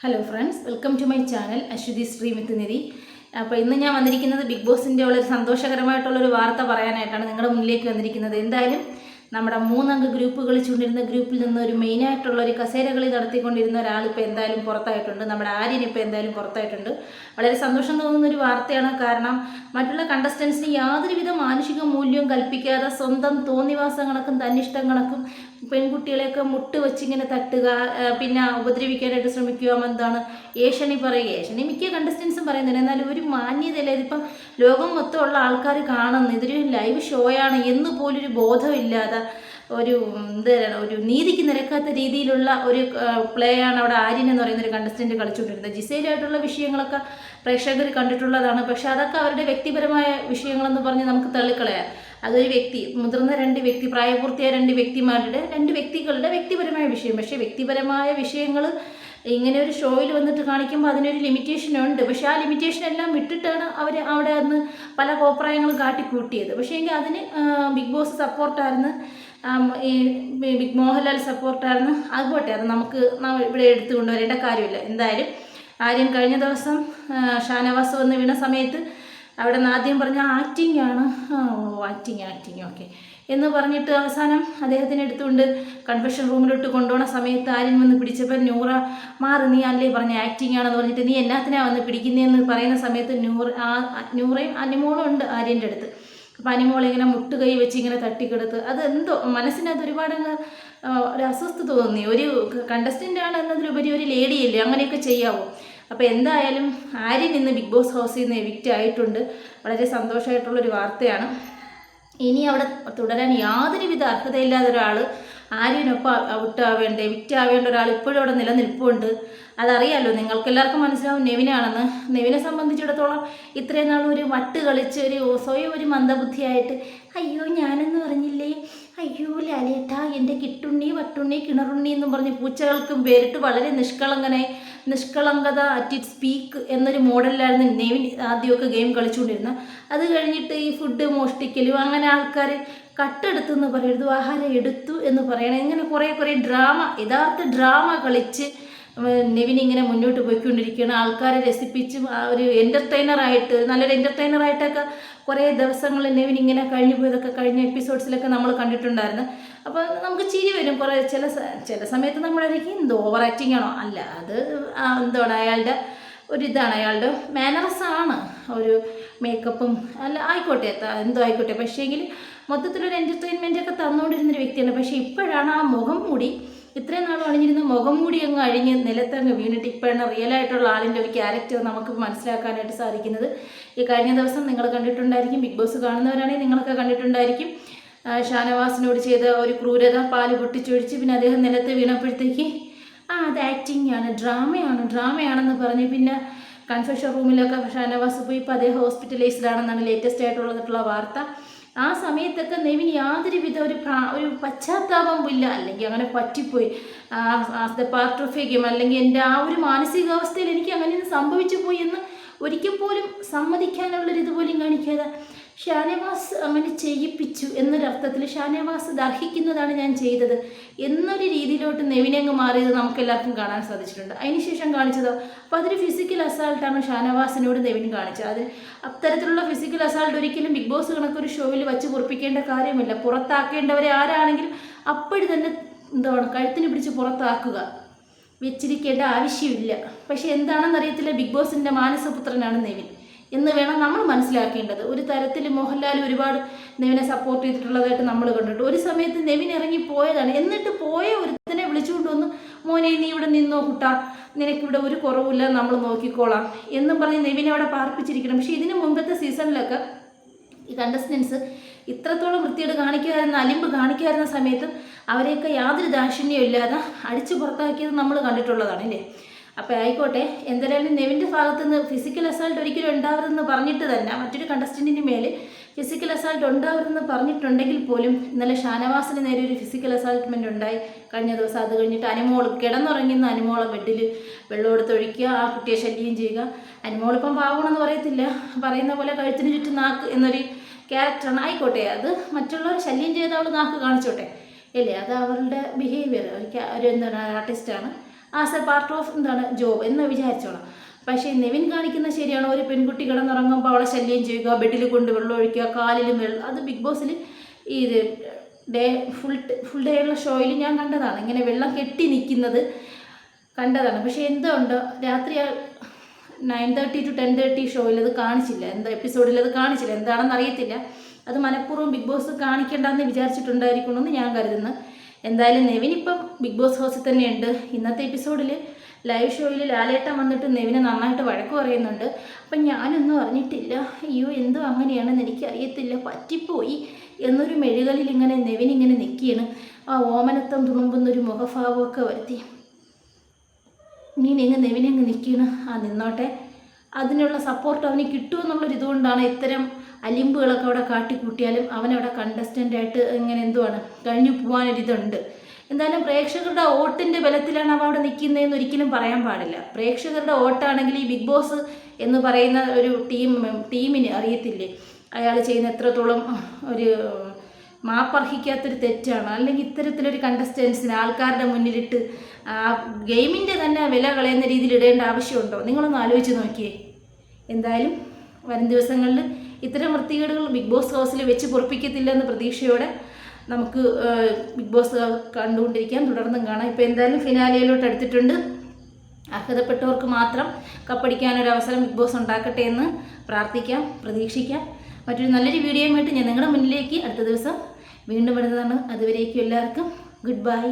Hello friends welcome to my channel Aswathy Sreemith Nidhi അപ്പോൾ ഇന്ന് ഞാൻ വന്നിരിക്കുന്നത് ബിഗ് ബോസിന്റെ ഉള്ള ഒരു സന്തോഷകരമായിട്ടുള്ളൊരു വാർത്ത പറയാനായിട്ടാണ് നിങ്ങളുടെ മുന്നിലേക്ക് വന്നിരിക്കുന്നത്. എന്തായാലും നമ്മുടെ മൂന്നംഗ ഗ്രൂപ്പ് കളിച്ചുകൊണ്ടിരുന്ന ഗ്രൂപ്പിൽ നിന്ന് ഒരു മെയിനായിട്ടുള്ള ഒരു കസേരകളി നടത്തിക്കൊണ്ടിരുന്ന ഒരാൾ ഇപ്പോൾ എന്തായാലും പുറത്തായിട്ടുണ്ട്. നമ്മുടെ ആര്യൻ ഇപ്പോൾ എന്തായാലും പുറത്തായിട്ടുണ്ട്. വളരെ സന്തോഷം തോന്നുന്ന ഒരു വാർത്തയാണ്. കാരണം മറ്റുള്ള കണ്ടസ്റ്റൻസിന് യാതൊരുവിധ മാനുഷിക മൂല്യവും കൽപ്പിക്കാതെ സ്വന്തം തോന്നിവാസങ്ങൾക്കും തന്നിഷ്ടങ്ങൾക്കും പെൺകുട്ടികളെയൊക്കെ മുട്ട് വെച്ചിങ്ങനെ തട്ടുക പിന്നെ ഉപദ്രവിക്കാനായിട്ട് ശ്രമിക്കുക എന്താണ് ഏഷ്യണി പറയുക. ഏഷ്യണി മിക്ക കണ്ടസ്റ്റൻസും പറയുന്നുണ്ട്. എന്നാൽ ഒരു മാന്യതയില്ല. ഇതിപ്പം ലോകം മൊത്തമുള്ള ആൾക്കാർ കാണുന്നു. ഇതൊരു ലൈവ് ഷോയാണ് എന്ന് പോലൊരു ബോധമില്ലാതെ ഒരു എന്താണ് ഒരു നീതിക്ക് നിരക്കാത്ത രീതിയിലുള്ള ഒരു പ്ലേ ആണ് അവിടെ ആര്യൻ എന്ന് പറയുന്ന ഒരു കണ്ടസ്റ്റന്റ് കളിച്ചുകൊണ്ടിരുന്നത്. ജിസയിലായിട്ടുള്ള വിഷയങ്ങളൊക്കെ പ്രേക്ഷകർ കണ്ടിട്ടുള്ളതാണ്. പക്ഷെ അതൊക്കെ അവരുടെ വ്യക്തിപരമായ വിഷയങ്ങളെന്ന് പറഞ്ഞ് നമുക്ക് തള്ളിക്കളയാം. അതൊരു വ്യക്തി മുതിർന്ന രണ്ട് വ്യക്തി പ്രായപൂർത്തിയായ രണ്ട് വ്യക്തിമാരുടെ രണ്ട് വ്യക്തികളുടെ വ്യക്തിപരമായ വിഷയം. പക്ഷേ വ്യക്തിപരമായ വിഷയങ്ങൾ ഇങ്ങനെ ഒരു ഷോയിൽ വന്നിട്ട് കാണിക്കുമ്പോൾ അതിനൊരു ലിമിറ്റേഷൻ ഉണ്ട്. പക്ഷേ ആ ലിമിറ്റേഷൻ എല്ലാം വിട്ടിട്ടാണ് അവർ അവിടെ അന്ന് പല കോപ്രായങ്ങളും കാട്ടിക്കൂട്ടിയത്. പക്ഷേ എങ്കിൽ അതിന് ബിഗ് ബോസ് സപ്പോർട്ടായിരുന്നു. ഈ ബിഗ് മോഹൻലാൽ സപ്പോർട്ടായിരുന്നു. അത് പോട്ടെ അത് നമുക്ക് ഇവിടെ എടുത്തു കൊണ്ടുവരേണ്ട കാര്യമില്ല. എന്തായാലും ആര്യൻ കഴിഞ്ഞ ദിവസം ഷാനവാസ് വന്ന് വീണ സമയത്ത് അവിടെ നിന്ന് ആദ്യം പറഞ്ഞ ആക്ടിങ് ആണ്. ആക്ടിങ് ആക്ടിങ് ഓക്കെ എന്ന് പറഞ്ഞിട്ട് അവസാനം അദ്ദേഹത്തിനെ എടുത്തുകൊണ്ട് കൺഫെഷൻ റൂമിലോട്ട് കൊണ്ടുപോകുന്ന സമയത്ത് ആര്യൻ വന്ന് പിടിച്ചപ്പോൾ നൂറ മാറി നീ അല്ലേ പറഞ്ഞ ആക്ടിങ് ആണെന്ന് പറഞ്ഞിട്ട് നീ എന്നാത്തിനാ വന്ന് പിടിക്കുന്നതെന്ന് പറയുന്ന സമയത്ത് നൂറ് ആ നൂറയും അനിമോളും ഉണ്ട് ആര്യന്റെ അടുത്ത്. അപ്പം അനിമോൾ ഇങ്ങനെ മുട്ടുകൈ വെച്ച് ഇങ്ങനെ തട്ടിക്കെടുത്ത് അത് എന്തോ മനസ്സിനകത്ത് ഒരുപാട് അങ്ങ് ഒരു അസ്വസ്ഥത തോന്നി. ഒരു കണ്ടസ്റ്റന്റ് ആണ് എന്നതിലുപരി ഒരു ലേഡിയല്ലേ അങ്ങനെയൊക്കെ ചെയ്യാവോ? അപ്പോൾ എന്തായാലും ആര്യൻ ഇന്ന് ബിഗ് ബോസ് ഹൗസിൽ നിന്ന് എവിക്റ്റ് ആയിട്ടുണ്ട്. വളരെ സന്തോഷമായിട്ടുള്ളൊരു വാർത്തയാണ്. ഇനി അവിടെ തുടരാൻ യാതൊരുവിധ അർഹതയില്ലാത്ത ഒരാൾ ആര്യനൊപ്പം ഔട്ട് ആവേണ്ട എവിക്റ്റ് ആവേണ്ട ഒരാൾ ഇപ്പോഴും അവിടെ നിലനിൽപ്പുണ്ട്. അതറിയാലോ നിങ്ങൾക്ക് എല്ലാവർക്കും മനസ്സിലാവും നെവിനാണെന്ന്. നെവിനെ സംബന്ധിച്ചിടത്തോളം ഇത്രയും നാൾ ഒരു വട്ട് കളിച്ച് ഒരു സ്വയം ഒരു മന്ദബുദ്ധിയായിട്ട് അയ്യോ ഞാനെന്ന് പറഞ്ഞില്ലേ അയ്യോ ലാലേട്ടാ എന്റെ കിട്ടുണ്ണി വട്ടുണ്ണി കിണറുണ്ണി എന്നും പറഞ്ഞ് പൂച്ചകൾക്കും പേരിട്ട് വളരെ നിഷ്കളങ്കനായി നിഷ്കളങ്കത അറ്റ് ഇറ്റ് സ്പീക്ക് എന്നൊരു മോഡലിലായിരുന്നു നെവിൻ ആദ്യമൊക്കെ ഗെയിം കളിച്ചുകൊണ്ടിരുന്നത്. അത് കഴിഞ്ഞിട്ട് ഈ ഫുഡ് മോഷ്ടിക്കലും അങ്ങനെ ആൾക്കാർ കട്ടെടുത്തു എന്ന് പറയരുത്. ആഹാരം എടുത്തു എന്ന് പറയണം. ഇങ്ങനെ കുറേ കുറേ ഡ്രാമ യഥാർത്ഥ ഡ്രാമ കളിച്ച് നെവിൻ ഇങ്ങനെ മുന്നോട്ട് പോയിക്കൊണ്ടിരിക്കുകയാണ്. ആൾക്കാരെ രസിപ്പിച്ചും ആ ഒരു എന്റർടൈനറായിട്ട് നല്ലൊരു എന്റർടൈനറായിട്ടൊക്കെ കുറേ ദിവസങ്ങൾ നെവിൻ ഇങ്ങനെ കഴിഞ്ഞു പോയതൊക്കെ കഴിഞ്ഞ എപ്പിസോഡ്സിലൊക്കെ നമ്മൾ കണ്ടിട്ടുണ്ടായിരുന്നു. അപ്പോൾ നമുക്ക് ചിരി വരും കുറേ ചില ചില സമയത്ത് നമ്മളായിരിക്കും എന്ത് ഓവർ ആക്ടിങ് ആണോ? അല്ല അത് എന്താണ് അയാളുടെ ഒരു ഇതാണ് അയാളുടെ മാനറസ് ആണ്. ഒരു മേക്കപ്പും അല്ല ആയിക്കോട്ടെ എന്തോ ആയിക്കോട്ടെ. പക്ഷേങ്കിൽ മൊത്തത്തിലൊരു എന്റർടൈൻമെന്റ് ഒക്കെ തന്നുകൊണ്ടിരുന്നൊരു വ്യക്തിയാണ്. പക്ഷേ ഇപ്പോഴാണ് ആ മുഖം മൂടി ഇത്രയും നാൾ അണിഞ്ഞിരുന്ന മുഖം മൂടി അങ്ങ് അഴിഞ്ഞ് നിലത്തങ്ങ് വീണിട്ട് ഇപ്പോഴാണ് റിയൽ ആയിട്ടുള്ള ആളിന്റെ ഒരു ക്യാരക്ടർ നമുക്ക് മനസ്സിലാക്കാനായിട്ട് സാധിക്കുന്നത്. ഈ കഴിഞ്ഞ ദിവസം നിങ്ങൾ കണ്ടിട്ടുണ്ടായിരിക്കും ബിഗ് ബോസ് കാണുന്നവരാണെങ്കിൽ നിങ്ങളൊക്കെ കണ്ടിട്ടുണ്ടായിരിക്കും. ഷാനവാസിനോട് ചെയ്ത ഒരു ക്രൂരത പാൽ പൊട്ടിച്ചൊഴിച്ച് പിന്നെ അദ്ദേഹം നിലത്ത് വീണപ്പോഴത്തേക്ക് ആ അത് ആക്ടിങ് ആണ് ഡ്രാമയാണ് ഡ്രാമയാണെന്ന് പറഞ്ഞ് പിന്നെ കൺഫെഷൻ റൂമിലൊക്കെ ഷാനവാസ് പോയി ഇപ്പോൾ അദ്ദേഹം ഹോസ്പിറ്റലൈസ്ഡ് ആണെന്നാണ് ലേറ്റസ്റ്റ് ആയിട്ടുള്ളതായിട്ടുള്ള വാർത്ത. ആ സമയത്തൊക്കെ നെവിൻ യാതൊരുവിധ ഒരു ഒരു പശ്ചാത്താപം ഇല്ല. അല്ലെങ്കിൽ അങ്ങനെ പറ്റിപ്പോയി. As the part of a game അല്ലെങ്കിൽ എന്റെ ആ ഒരു മാനസികാവസ്ഥയിൽ എനിക്ക് അങ്ങനെ സംഭവിച്ചു പോയി എന്ന് ഒരിക്കൽ പോലും സമ്മതിക്കാനുള്ളൊരു ഇതുപോലും കാണിക്കാതെ ഷാനവാസ് അങ്ങനെ ചെയ്യിപ്പിച്ചു എന്നൊരർത്ഥത്തിൽ ഷാനവാസ് ദർഹിക്കുന്നതാണ് ഞാൻ ചെയ്തത് എന്നൊരു രീതിയിലോട്ട് നെവിനങ്ങ് മാറിയത് നമുക്ക് എല്ലാവർക്കും കാണാൻ സാധിച്ചിട്ടുണ്ട്. അതിനുശേഷം കാണിച്ചതോ അപ്പോൾ അതൊരു ഫിസിക്കൽ അസാൾട്ടാണ് ഷാനവാസിനോട് നെവിൻ കാണിച്ചത്. അത് അത്തരത്തിലുള്ള ഫിസിക്കൽ അസാൾട്ട് ഒരിക്കലും ബിഗ് ബോസ് കണക്കൊരു ഷോയിൽ വച്ച് പൊറപ്പിക്കേണ്ട കാര്യമില്ല. പുറത്താക്കേണ്ടവരെ ആരാണെങ്കിലും അപ്പോഴും തന്നെ എന്താണ് കഴുത്തിന് പിടിച്ച് പുറത്താക്കുക. വെച്ചിരിക്കേണ്ട ആവശ്യമില്ല. പക്ഷെ എന്താണെന്നറിയത്തില്ല ബിഗ് ബോസിന്റെ മാനസപുത്രനാണ് നെവിൻ. എന്ന് വേണം നമ്മൾ മനസ്സിലാക്കേണ്ടത്. ഒരു തരത്തിൽ മോഹൻലാൽ ഒരുപാട് നെവിനെ സപ്പോർട്ട് ചെയ്തിട്ടുള്ളതായിട്ട് നമ്മൾ കണ്ടിട്ട് ഒരു സമയത്ത് നെവിൻ ഇറങ്ങി പോയതാണ്. എന്നിട്ട് പോയ ഒരുത്തനെ വിളിച്ചുകൊണ്ട് വന്ന് മോനെ നീ ഇവിടെ നിന്നോ കുട്ടാ. നിനക്കിവിടെ ഒരു കുറവില്ല നമ്മൾ നോക്കിക്കോളാം. എന്നും പറഞ്ഞ് നെവിനെ അവിടെ പാർപ്പിച്ചിരിക്കണം. പക്ഷേ ഇതിന് മുമ്പത്തെ സീസണിലൊക്കെ ഈ കണ്ടസ്റ്റൻസ് ഇത്രത്തോളം വൃത്തിയോട് കാണിക്കുമായിരുന്ന അലിമ്പ് കാണിക്കുമായിരുന്ന സമയത്തും അവരെയൊക്കെ യാതൊരു ദാക്ഷിണ്യവും ഇല്ലാതെ അടിച്ചു പുറത്താക്കിയത് നമ്മൾ കണ്ടിട്ടുള്ളതാണ് അല്ലേ? അപ്പോൾ ആയിക്കോട്ടെ എന്തായാലും നെവിന്റെ ഭാഗത്തു നിന്ന് ഫിസിക്കൽ അസാൾട്ട് ഒരിക്കലും ഉണ്ടാവരുതെന്ന് പറഞ്ഞിട്ട് തന്നെ മറ്റൊരു കണ്ടസ്റ്റന്റിന് മേൽ ഫിസിക്കൽ അസാൾട്ട് ഉണ്ടാവരുതെന്ന് പറഞ്ഞിട്ടുണ്ടെങ്കിൽ പോലും ഇന്നലെ ഷാനവാസിന് നേരെ ഒരു ഫിസിക്കൽ അസാൾട്ട്മെന്റ് ഉണ്ടായി. കഴിഞ്ഞ ദിവസം അത് കഴിഞ്ഞിട്ട് അനിമോൾ കിടന്നുറങ്ങുന്ന അനുമോളെ ബെഡിൽ വെള്ളം എടുത്തൊഴിക്കുക ആ കുട്ടിയെ ശല്യം ചെയ്യുക. അനുമോളിപ്പം പാവണമെന്ന് പറയത്തില്ല. പറയുന്ന പോലെ കഴുത്തിന് ചുറ്റും നാക്ക് എന്നൊരു ക്യാരക്ടറാണ് ആയിക്കോട്ടെ അത് മറ്റുള്ളവർ ശല്യം ചെയ്ത് അവൾ നാക്ക് കാണിച്ചോട്ടെ. ഇല്ലേ അത് അവരുടെ ബിഹേവിയർ ഒരു എന്താണ് ആർട്ടിസ്റ്റാണ് ആസ് എ പാർട്ട് ഓഫ് എന്താണ് ജോബ് എന്ന് വിചാരിച്ചോളാം. പക്ഷേ നെവിൻ കാണിക്കുന്ന ശരിയാണ് ഒരു പെൺകുട്ടി കിടന്നുറങ്ങുമ്പോൾ അവളെ ശല്യം ചെയ്യുക ബെഡിൽ കൊണ്ട് വെള്ളം ഒഴിക്കുക കാലിലും വെള്ളം അത് ബിഗ് ബോസിൽ ഇത് ഡേ ഫുൾ ഫുൾ ഡേ ഉള്ള ഷോയിൽ ഞാൻ കണ്ടതാണ്. ഇങ്ങനെ വെള്ളം കെട്ടി നിൽക്കുന്നത് കണ്ടതാണ്. പക്ഷേ എന്തുകൊണ്ട് രാത്രി nine thirty to ten thirty ഷോയിൽ അത് കാണിച്ചില്ല. എന്താ എപ്പിസോഡിൽ അത് കാണിച്ചില്ല. എന്താണെന്ന് അറിയത്തില്ല. അത് മനഃപൂർവം ബിഗ് ബോസ് കാണിക്കേണ്ടെന്ന് വിചാരിച്ചിട്ടുണ്ടായിരിക്കണമെന്ന് ഞാൻ കരുതുന്നു. എന്തായാലും നെവിൻ ഇപ്പം ബിഗ് ബോസ് ഹൗസിൽ തന്നെയുണ്ട്. ഇന്നത്തെ എപ്പിസോഡിൽ ലൈവ് ഷോയിൽ ലാലേട്ടൻ വന്നിട്ട് നെവിനെ നന്നായിട്ട് വഴക്ക് പറയുന്നുണ്ട്. അപ്പം ഞാനൊന്നും അറിഞ്ഞിട്ടില്ല. അയ്യോ എന്തോ അങ്ങനെയാണെന്ന് എനിക്കറിയത്തില്ല. പറ്റിപ്പോയി എന്നൊരു മെഴുകളിൽ ഇങ്ങനെ നെവിൻ ഇങ്ങനെ നിൽക്കുകയാണ്. ആ ഓമനത്തം തുളുമ്പുന്നൊരു മുഖഭാവമൊക്കെ വരുത്തി. നീ നിങ്ങൾ നെവിനെങ്ങ് നിൽക്കുകയാണ്. ആ നിന്നോട്ടെ. അതിനുള്ള സപ്പോർട്ട് അവന് കിട്ടുമെന്നുള്ളൊരു ഇതുകൊണ്ടാണ് ഇത്തരം അലിമ്പുകളൊക്കെ അവിടെ കാട്ടിക്കൂട്ടിയാലും അവനവിടെ കണ്ടസ്റ്റന്റ് ആയിട്ട് ഇങ്ങനെ എന്തുവാണ് കഴിഞ്ഞു പോകാനൊരിതുണ്ട് എന്തായാലും പ്രേക്ഷകരുടെ വോട്ടിന്റെ ബലത്തിലാണ് അവ അവിടെ നിൽക്കുന്നതെന്ന് ഒരിക്കലും പറയാൻ പാടില്ല. പ്രേക്ഷകരുടെ വോട്ടാണെങ്കിൽ ഈ ബിഗ് ബോസ് എന്ന് പറയുന്ന ഒരു ടീം ടീമിന് അറിയത്തില്ലേ? അയാൾ ചെയ്യുന്ന എത്രത്തോളം ഒരു മാപ്പർഹിക്കാത്തൊരു തെറ്റാണ്. അല്ലെങ്കിൽ ഇത്തരത്തിലൊരു കണ്ടസ്റ്റൻസിന് ആൾക്കാരുടെ മുന്നിലിട്ട് ആ ഗെയിമിന്റെ തന്നെ വില കളയുന്ന രീതിയിൽ ഇടേണ്ട ആവശ്യമുണ്ടോ? നിങ്ങളൊന്ന് ആലോചിച്ച് നോക്കിയേ. എന്തായാലും വരും ദിവസങ്ങളിൽ ഇത്തരം വൃത്തികേടുകൾ ബിഗ് ബോസ് ഹൗസിൽ വെച്ച് പൊറപ്പിക്കത്തില്ലെന്ന പ്രതീക്ഷയോടെ നമുക്ക് ബിഗ് ബോസ് കണ്ടുകൊണ്ടിരിക്കാം. തുടർന്നും കാണാം. ഇപ്പോൾ എന്തായാലും ഫിനാലയിലോട്ട് എടുത്തിട്ടുണ്ട് അർഹതപ്പെട്ടവർക്ക് മാത്രം കപ്പടിക്കാനൊരു അവസരം ബിഗ് ബോസ് ഉണ്ടാക്കട്ടെ എന്ന് പ്രാർത്ഥിക്കാം പ്രതീക്ഷിക്കാം. മറ്റൊരു നല്ലൊരു വീഡിയോയുമായിട്ട് ഞാൻ നിങ്ങളുടെ മുന്നിലേക്ക് അടുത്ത ദിവസം വീണ്ടും വരുന്നതാണ്. അതുവരേക്കും എല്ലാവർക്കും ഗുഡ് ബൈ.